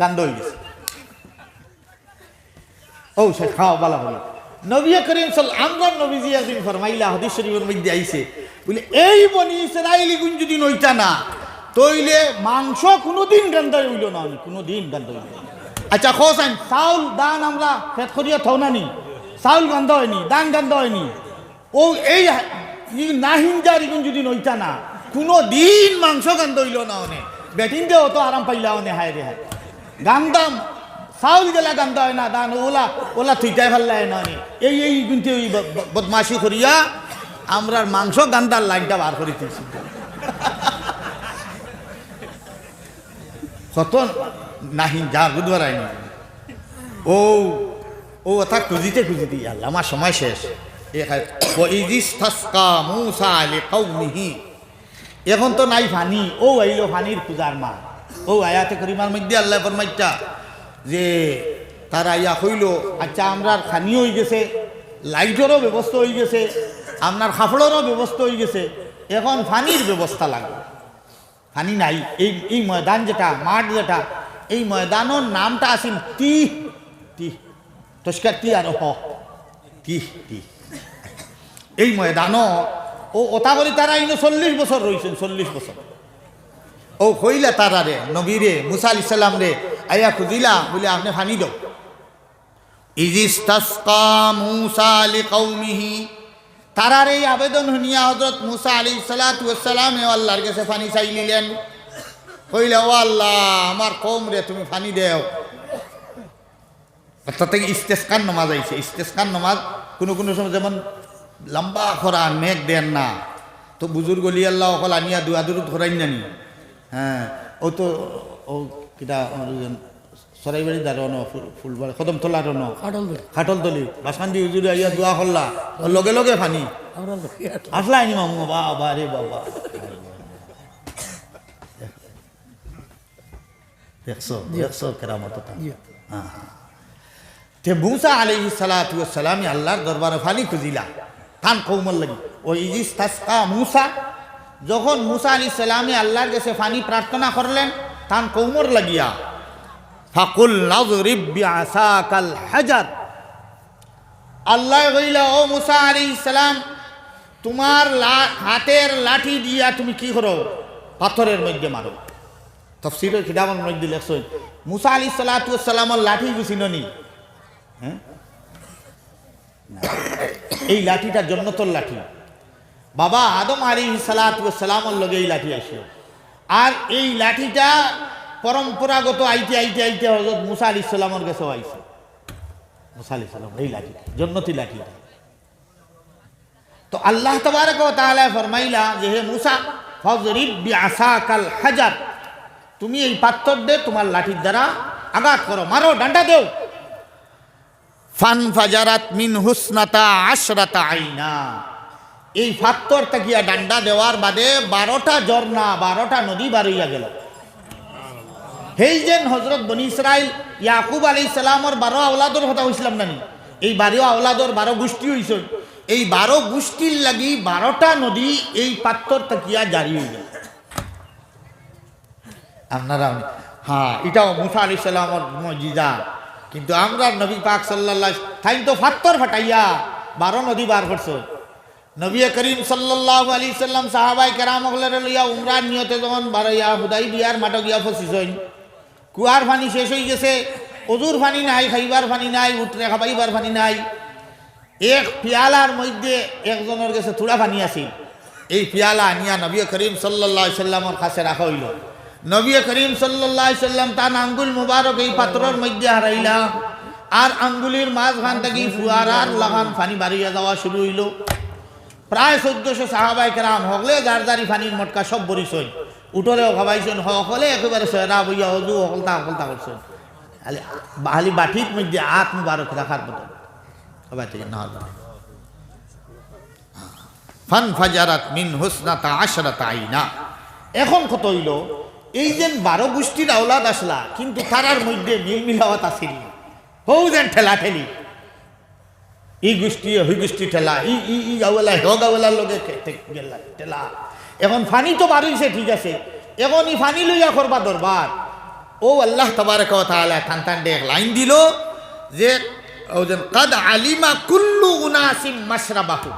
গান্ধ ও সে খাওয়া বলা বলা। নবী করিম সাল আমরা নবীজি একদিন ফরমাইলা, হদিস শরীফের মধ্যে আইছে। বলে, এই বনি ইসরাইলি গুণ যদি নইতা না, তইলে মাংস কোনোদিন গান্ধ হইল না কোনোদিন গান্ধ হইল না। আচ্ছা খোসাইন চাউল, দান আমরা ফেট করিয়া থৌ না নি চাউল গন্ধ হয়নি, দান গন্ধ হয়নি। ও এই নাহিনজার ইগুন যদি নইতা না কোনো দিন মাংস গন্ধ হইল না অনে। বেটিন দে অত আরাম পাইলা অনে, হায় রে হায়। গান্দাম। চাউল গেলা গান্ধ হয় না দান ওলা ওলা থুইটাই লাগে না এই এই, কিন্তু ওই ব- ব- বদমাশি করিয়া আমরার মাংস গান্দার লাইনটা বার করে দিয়েছি। কত নাহিন যা বুধবার আইনি ও ও কথা খুঁজিতে খুঁজিতে আল্লাহ আমার সময় শেষ। এখন তো নাই ফানি ও আইলো ফানির পূজার মা ও আয়াতে করিমার মধ্যে আল্লাহ ফরমাইটা যে তারা ইয়া হইল আচ্ছা আমরার খানি হয়ে গেছে, লাইটেরও ব্যবস্থা হয়ে গেছে, আপনার খাফড়েরও ব্যবস্থা হয়ে গেছে, এখন ফানির ব্যবস্থা লাগবে। ফানি নাই, এই এই ময়দান যেটা, মাঠ যেটা, এই ময়দানের নামটা আছিল তি তি তস্কার তি আর হ তি তি এই ময়দানও, ও ওটা করে তারা ইনো চল্লিশ বছর রয়েছেন চল্লিশ বছর। ও কইলা তারা রে নবীরে, মুসা আলি সাল্লাম রে আইয়া খুঁজিলা বলে আপনি ফানি দাও ইজিস্তাসকা মুসা আলি কৌমিহি তারার এই আবেদন শুনিয়া হজরত মুসা আলী সালাতাম আল্লাহর কাছে ফানি চাইলিলেন। কইলে, ও আল্লাহ, আমার কম রে, তুমি ফানি দেও। অর্থাৎ থেকে ইস্তেস্কান নমাজ আইছে। ইস্তেস্কান নমাজ কোনো কোনো সময় যেমন লম্বা খরা, মেঘ দেন না। তো বুজুর্গ আল্লাহ অকল আনিয়া দুয়া দুরুদ খরাই নানি হ্যাঁ ও তো ও কিটা সরাইবাড়ি দাঁড়ো ন ফুলবাড়ি কদম তোলা ন কাটল দে খাটল তলি বাসকান্দি হুজুরে আইয়া দোয়া ওর লগে লগে ফানি। আসলা আইনি মামু বাবা রে বাবা। দেখছ দেখছ কেরামতটা? জি। তে মুসা আলাইহি সালাতু ওয়াসসালাম আল্লাহর দরবারে ফানি খুঁজিলা। তান কৌমল লাগি। ও ইজিস তাসকা মুসা যখন মুসা আলাইহিস সালামে আল্লাহর কাছে ফানি প্রার্থনা করলেন, তান কৌমর লাগিয়া, ফাকুল বিআসাকাল হাজার। আল্লাহ কইলা, ও মুসা আলাইহিস সালাম, তোমার হাতের লাঠি দিয়া তুমি কি করো? পাথরের মধ্যে মারো। তফসিরের কিতাবের মধ্যে লেখছ, মুসা আলী সালাতামের লাঠি গুছিন নি হ্যাঁ? এই লাঠিটা জন্নতর লাঠি। বাবা আদম আলী সালাতামের লগে এই লাঠি আসিও আর এই লাঠিটা পরম্পরাগত আইতে আইতে আইতে হজরত মুসা আলী সাল্লামর কাছেও আইছে। মুসা আলী সাল্লাম এই লাঠিটা জন্নতি লাঠিটা তো আল্লাহ তবারক ও তাআলা ফরমাইলা যে, হে মুসা বিআসাকাল হাজার। তুমি এই পাথর দে তোমার লাঠির দ্বারা আঘাত করো, মারো, ডান্ডা দেও। ফান ফাজারাত মিন হুসনাতা আশরাতা আইনা। এই পাথর তাকিয়া ডান্ডা দেওয়ার বাদে বারোটা ঝর্ণা, বারোটা নদী বার গেল। সেই যেন হজরত বনি ইসরাইল ইয়াকুব আলী সালামর বারো আওলাদর কথা হইছিলাম নানি? এই বারো আওলাদর বারো গোষ্ঠী হইছে। এই বারো গোষ্ঠীর লাগি বারোটা নদী এই পাথর তাকিয়া জারি হয়ে গেল আপনারা হ্যাঁ এটাও মুসা আলি সাল্লামর মজিদা। কিন্তু আমরা নবী পাক সাল্লাহ তাই তো ফাত্তর ফাটাইয়া বারো নদী বার করছে। নবী করিম সাল্লাহ আলী সাল্লাম সাহাবাই কেরাম লইয়া উমরান নিয়তে যখন বারইয়া হুদাই বিয়ার মাটো গিয়া ফসিছইন কুয়ার পানি শেষ হয়ে গেছে, অজুর পানি নাই, খাইবার পানি নাই উঠরে খাবাইবার পানি নাই। এক পিয়ালার মধ্যে একজনের কাছে থোড়া পানি আছিল। এই পিয়ালা আনিয়া নবী করিম সাল্লাহ সাল্লামর কাছে রাখা হইল। নবী করিম সাল্লাহ সাল্লাম তার আঙ্গুল মুবারক এই পাত্রর মধ্যে হারাইলা আর আঙ্গুলির মাঝখান থেকে ফুয়ারার লাগান ফানি বাড়িয়া যাওয়া শুরু হইল। প্রায় চোদ্দশো সাহাবাই কেরাম হকলে যারি ফানির মটকা সব বরিছই উঠলেও খাবাইছেন সকলে একেবারে সয়রা বইয়া হজু, হকলতা হকলতা করছেন খালি বাটির মধ্যে আত মুবারক রাখার মতো সবাই থেকে না ফান ফাজারাত মিন হুসনাতা আশরাতা আইনা। এখন কত হইল এই যে বারো গোষ্ঠীর আওলাদ আসলা কিন্তু তারার মধ্যে মিল মিলাওয়াত আসিল হৌ যেন ঠেলা ঠেলি এই গোষ্ঠী ওই গোষ্ঠী ঠেলা, ই ই ই গাওয়ালা হ গাওয়ালার লগে গেলা, ঠেলা। এখন ফানি তো বাড়িছে ঠিক আছে। এখন ই ফানি লইয়া করবা দরবার ও আল্লাহ তাআলা টান টান এক লাইন দিল যে কাদ আলিমা কুল্লু উনাসিম মাশরাবাহু।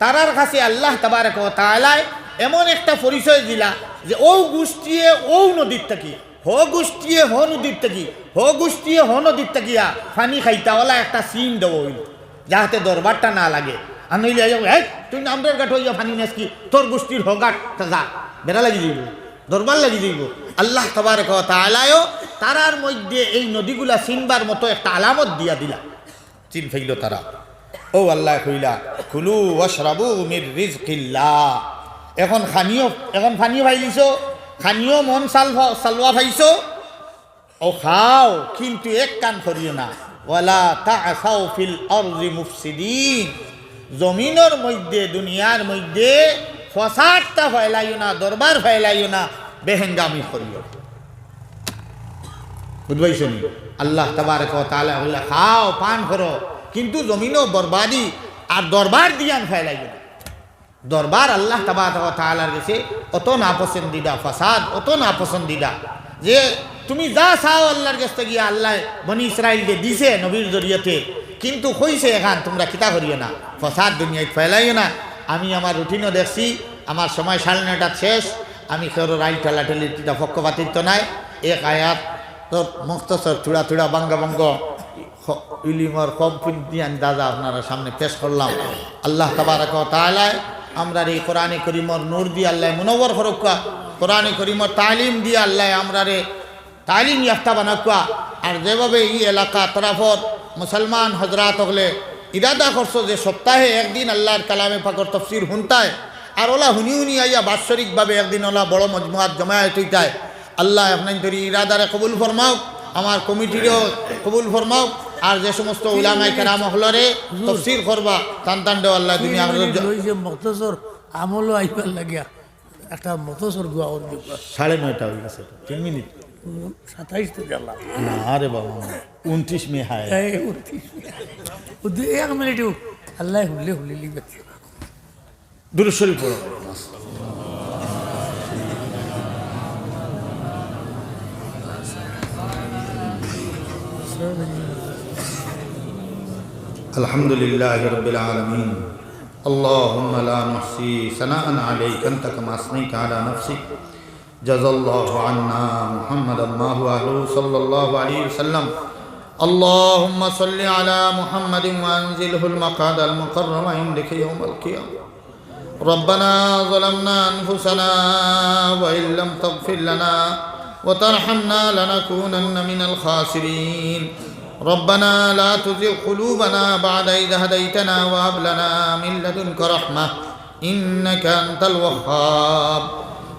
তারার কাছে আল্লাহ তাবারক তাআলায় এমন একটা পরিচয় দিলা যে ও গোষ্ঠীয়ে ও নদীর থাকি, হ গোষ্ঠীয়ে, হ নদীর থাকি, হ গোষ্ঠীয়ে, হ নদীর থাকিয়া, ফানি খাইতাওয়ালা একটা সিন দেবো হইল। যাহাতে দরবারটা না লাগে। আর নইলে এই তুই আমরার গাঠ হইয়া ফানি নেস কি? তোর গোষ্ঠীর হগাট যা, বেড়া লাগি দিব দরবার লাগি দিব আল্লাহ তবারক তাআলায়ও তারার মধ্যে এই নদীগুলা চিনবার মতো একটা আলামত দিয়া দিলা। চিন ফেইল তারা। ও আল্লাহ কইলা, কুলু ওয়াশরাবু মির রিজকিল্লাহ। এখন খানিও, এখন ফানিও ভাইলিছো খানিও মন সাল সালওয়া ভাইছো ও খাও, কিন্তু এক কান করিও না। ওয়ালা তাআসাউ ফিল আরজি মুফসিদিন। জমিনের মধ্যে, দুনিয়ার মধ্যে ফসাদটা ফেলাইও না, দরবার ফেলাইও না, বেহেঙ্গামি করিও। বুঝবাইছো নি? আল্লাহ তাবারক ওয়া তাআলা বলে, খাও, পান করো, কিন্তু জমিনও বরবাদি আর দরবার দিয়ান ফেলাইও না। দরবার আল্লাহ তাবারক ওয়া তাআলার কাছে অত না পছন্দিদা ফাসাদ অত না পছন্দিদা যে তুমি যা চাও আল্লাহর কাছে গিয়া আল্লাহ বনি ইসরাইলকে দিছে নবীর জরিয়তে কিন্তু কইছে এখান, তোমরা কিতা করিও না, ফসাদ দুনিয়ায় ফেলাইও না। আমি আমার রুটিনও দেখছি, আমার সময় সাড়ে নয়টা শেষ, আমি কেউ ঠেলা ঠেলি তিতা পক্ষপাতিত্ব নাই। এক আয়াত তোর মুক্তসর চূড়া চূড়া বাঙ্গা ইলিমর কম পুঁজি দাদা আপনারা সামনে পেশ করলাম। আল্লাহ তাবারক তালায় আমরা এই কোরআনে করিমর নূর দিয়ে আল্লাহ মুনবর হরক্কা কোরআনে করিমর তালিম দিয়ে আল্লাহ আমরা রে তালিম ইয়াফতা বানাকুয়া। আর যেভাবে এই এলাকা তরাফর মুসলমান হজরাত হলে ইরাদা করছ যে সপ্তাহে একদিন আল্লাহর কালামে ফাকর তফসির হুনতায় আর ওলা হুনি হুনি আইয়া বাৎসরিকভাবে একদিন ওলা বড় মজমুয়াত জমায়েত হইতায়। আল্লাহ আপনার তরি ইরাদারে কবুল ফরমাও আমার কমিটিরও কবুল ফরমাও আর যে সমস্ত উলামাই কেরাম হলরে তফসির করবা টান দেও আল্লাহ দুনিয়া ওই আমলও আইবার লাগিয়া একটা মতসর গুয়া সাড়ে নয়টা হয়ে গেছে। তিন মিনিট। সাতাইশ তো গেলাম না রে বাবা উনত্রিশ মে হায় এই উনত্রিশ ও দুই এক মিনিট আল্লাহ হুলে হুলে লিখবে দুরুশরী পড়ো الحمد لله رب العالمين اللهم لا نحصي ثناء عليك انت كما اثنيت على نفسك جزا الله عنا محمدا ما هو اهله صلى الله عليه وسلم. اللهم صل على محمد وأنزله المقعد المقرم عندك يوم القيامة. ربنا ظلمنا أنفسنا وإن لم تغفر لنا وترحمنا لنكونن من الخاسرين. ربنا لا تزغ قلوبنا بعد إذ هديتنا وهب لنا من لدنك رحمة إنك أنت الوهاب.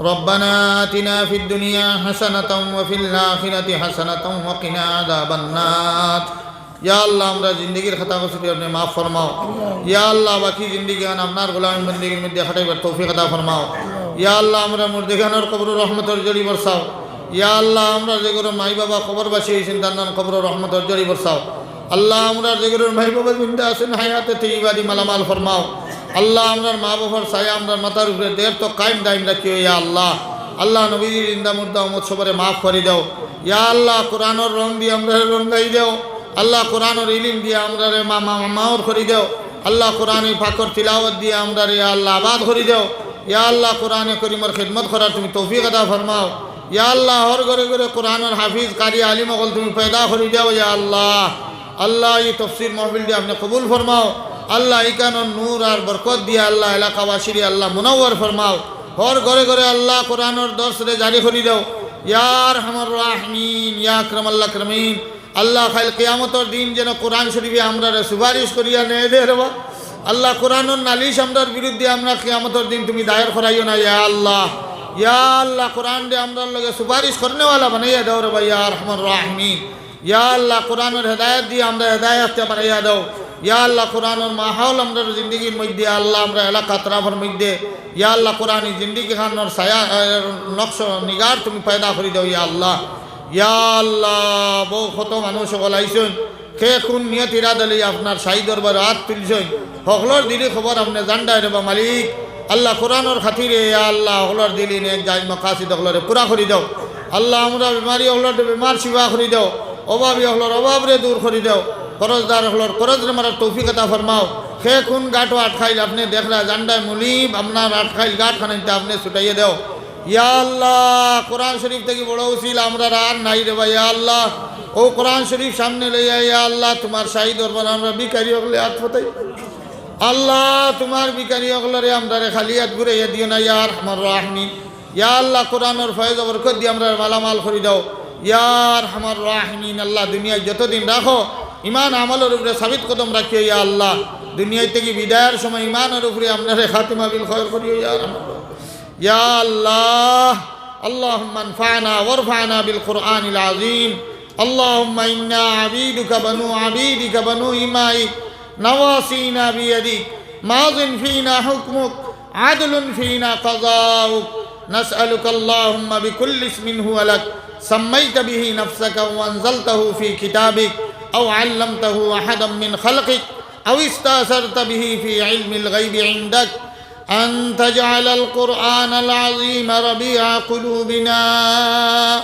ربنا آتنا في الدنيا حسنة وفي الآخرة حسنة وقنا عذاب النار ইয়া আল্লাহ আমরা জিন্দগির খাতা কসুটি আপনি মাফ ফরমাও ইয়া আল্লাহ বাকি জিন্দগি গান আপনার গোলাম বন্দিগির মধ্যে খাটাইবার তৌফিক আদা ফরমাও ইয়া আল্লাহ আমরা মুর্দিগানোর কবর রহমতের জড়ি বরসাও ইয়া আল্লাহ আমরা যেগুলো মাই বাবা খবরবাসী হয়েছেন তার নাম কবর রহমতের জড়ি বরসাও আল্লাহ আমরা যেগুলো মাই বাবা জিন্দা আছেন হায়াতে তেইবাদি মালামাল ফরমাও আল্লাহ আমরার মা বাবার ছায়া আমরা মাথার উপরে দের তো কায়েম দাইম রাখিও ইয়া আল্লাহ? আল্লাহ নবীজির ইন্দা মুর্দা উৎসবরে মাফ করে দাও। ইয়া আল্লাহ, কোরআনের রং দিয়ে আমরা রঙ্গাই দেও। আল্লাহ কোরআনের ইলিম দিয়ে আমরা রে মামা মামাওর করি দেও। আল্লাহ কোরআনে ফাকর তিলাওয়াত দিয়ে আমরা রে আল্লাহ আবাদ করি দেও। ইয়া আল্লাহ কোরআনে করিমর খেদমত করার তুমি তৌফিক আদা ফরমাও। ইয়া আল্লাহ, হর ঘরে ঘরে কোরআনের হাফিজ, কারি, আলিম অকল তুমি পয়দা করি দেও ইয়া আল্লাহ। আল্লাহ এই তফসির মহফিল দিয়ে আপনি কবুল ফরমাও। আল্লাহ ইকানোর নূর আর বরকত দিয়ে আল্লাহ এলাকাবাসীর আল্লাহ মুনাওয়ার ফরমাও। হর ঘরে ঘরে আল্লাহ কোরআনের দর্শনে জারি করি দাও। ইয়ার হামর রাহমিন, ইয়া আকরাম আল্লাহ ক্রমিন আল্লাহ খাইল কেয়ামতর দিন যেন কোরআন শরীফে আমরা সুপারিশ করিয়া নেয় দে রে আল্লাহ কোরআনের নালিশ আমরার বিরুদ্ধে আমরা কেয়ামতর দিন তুমি দায়ের করাইও না, ইয়া আল্লাহ। ইয়া আল্লাহ কোরআন দে আমরার লগে সুপারিশ করনেওয়ালা বানাইয়া দাও রে ভাই ইয়া রহমান রাহমিন। ইয়া আল্লাহ কোরআনের হেদায়ত দিয়ে আমরা হেদায়ত বানাইয়া দাও। ইয়া আল্লাহ কোরআনের মাহাউল আমরা জিন্দগির মধ্যে আল্লাহ আমরা এলাকা তরাফের মধ্যে ইয়া আল্লাহ কোরআনী জিন্দগি খানোর আহ, নকশ নিগার তুমি পয়দা করে দাও ইয়া আল্লাহ। ইয়া আল্লাহ বউ কত মানুষ আইসেন খে কোন নিয়ত ইরাদ আলী আপনার সাই দরবার হাত তুলছেন? সকলের দিলি খবর আপনি জান্ডায় রে বা মালিক। আল্লাহ কোরআনের খাতিরে আল্লাহ সকলের দিলি নে যাই মকাসি দখলরে পুরা করে দাও। আল্লাহ আমরা বেমারি হলর বেমার শিবা করি দাও অভাবী হলর অভাবরে দূর করি দাও। করজদার হলর করজরে মারার তৌফিক আতা ফরমাও। সে কোন গাঁটো আটখাইল আপনি দেখলা জান্ডায় মুলিব, আপনার আটখাইল গাঁট খানিতে আপনি ছুটাইয়ে দাও। ইয়া আল্লাহ, কোরআন শরীফ থেকে বড় উচিল আমরা আর নাই রে ভাই, ইয়া আল্লাহ। ও কোরআন শরীফ সামনে লইয়া, ইয়া আল্লাহ, তোমার শাহী দরবার আমরা বিকারি হলে হাত ফতাই আল্লাহ, তোমার বিকারি হলরে আমরা খালি হাত ঘুরে দিও না ইয়ার আমার রাহমিন। ইয়া আল্লাহ, কোরআনের ফয়েজ বরকত দিয়ে আমরা মালামাল করে দাও। ইয়ার আমার রাহমিন, আল্লাহ, দুনিয়ায় যতদিন রাখো ইমান আমলের উপরে সাবিত কদম রাখিও ইয়া আল্লাহ দুনিয়ায় থেকে বিদায়ের সময় ইমানের উপরে আপনারে খাতিমা বিল খয়র করিও ইয়ার আমার يا الله اللهم انفعنا وارفعنا بالقرآن العظيم اللهم إنا عبيدك بنو عبيدك بنو إمائك نواصينا بيدك ماض فينا حكمك عدل فينا قضاؤك نسألك اللهم بكل اسم هو لك سميت به نفسك وأنزلته في كتابك أو علمته أحدا من خلقك أو استأثرت به في علم الغيب عندك أن تجعل القرآن العظيم ربيع قلوبنا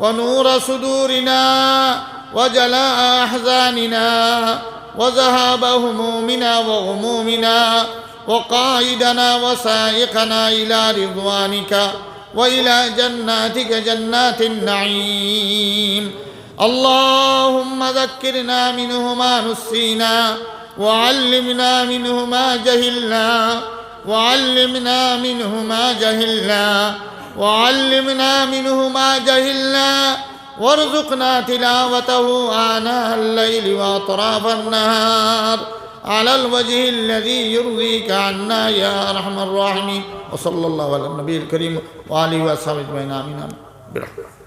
ونور صدورنا وجلاء أحزاننا وذهاب همومنا وغمومنا وقائدنا وسائقنا إلى رضوانك وإلى جناتك جنات النعيم اللهم ذكرنا منه ما نسينا وعلمنا منه ما جهلنا وعلمنا منه ما جهلنا وعلمنا منه ما جهلنا وارزقنا تلاوته آناء الليل وأطراف النهار على الوجه الذي يرضيك عنا يا أرحم الراحمين وصلى الله على النبي الكريم وآله وصحبه أجمعين آمين آمين برحمتك